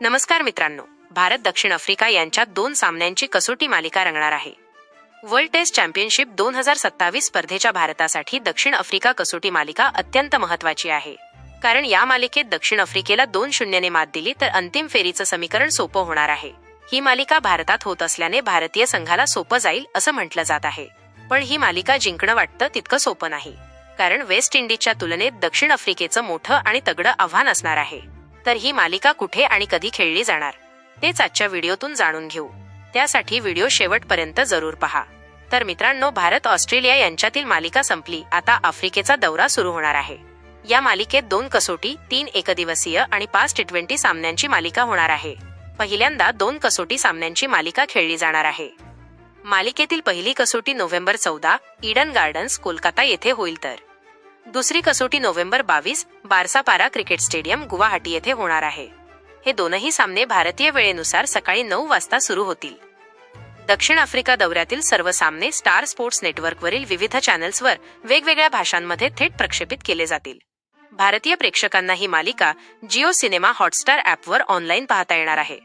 नमस्कार मित्रांनो. भारत दक्षिण आफ्रिका यांच्यात दोन सामन्यांची कसोटी मालिका रंगणार आहे. वर्ल्ड टेस्ट चॅम्पियनशिप दोन हजार सत्तावीस स्पर्धेच्या भारतासाठी दक्षिण आफ्रिका कसोटी मालिका अत्यंत महत्वाची आहे. कारण या मालिकेत दक्षिण आफ्रिकेला दोन शून्यने मात दिली तर अंतिम फेरीचं समीकरण सोपं होणार आहे. ही मालिका भारतात होत असल्याने भारतीय संघाला सोपं जाईल असं म्हटलं जात आहे. पण ही मालिका जिंकणं वाटतं तितकं सोपं नाही. कारण वेस्ट इंडिजच्या तुलनेत दक्षिण आफ्रिकेचं मोठं आणि तगडं आव्हान असणार आहे. तर ही मालिका कुठे आणि कधी खेळली जाणार? तेच आजच्या व्हिडिओतून जाणून घेऊ. त्यासाठी व्हिडिओ शेवटपर्यंत जरूर पहा. तर मित्रांनो भारत ऑस्ट्रेलिया यांच्यातील मालिका संपली. आता आफ्रिकेचा दौरा सुरू होणार आहे. या मालिकेत दोन कसोटी तीन एकदिवसीय आणि पाच टी ट्वेंटी सामन्यांची मालिका होणार आहे. पहिल्यांदा दोन कसोटी सामन्यांची मालिका खेळली जाणार आहे. मालिकेतील पहिली कसोटी नोव्हेंबर चौदा ईडन गार्डन्स कोलकाता येथे होईल तर. दुसरी कसोटी नोव्हेंबर बावीस बारसापारा क्रिकेट स्टेडियम गुवाहाटी येथे होणार आहे. हे दोनही सामने भारतीय वेळेनुसार सकाळी नऊ वाजता सुरू होतील. दक्षिण आफ्रिका दौऱ्यातील सर्व सामने स्टार स्पोर्ट्स नेटवर्कवरील विविध चॅनल्सवर वेगवेगळ्या भाषांमध्ये थेट प्रक्षेपित केले जातील. भारतीय प्रेक्षकांना ही मालिका जिओ सिनेमा हॉटस्टार ॲपवर ऑनलाईन पाहता येणार आहे.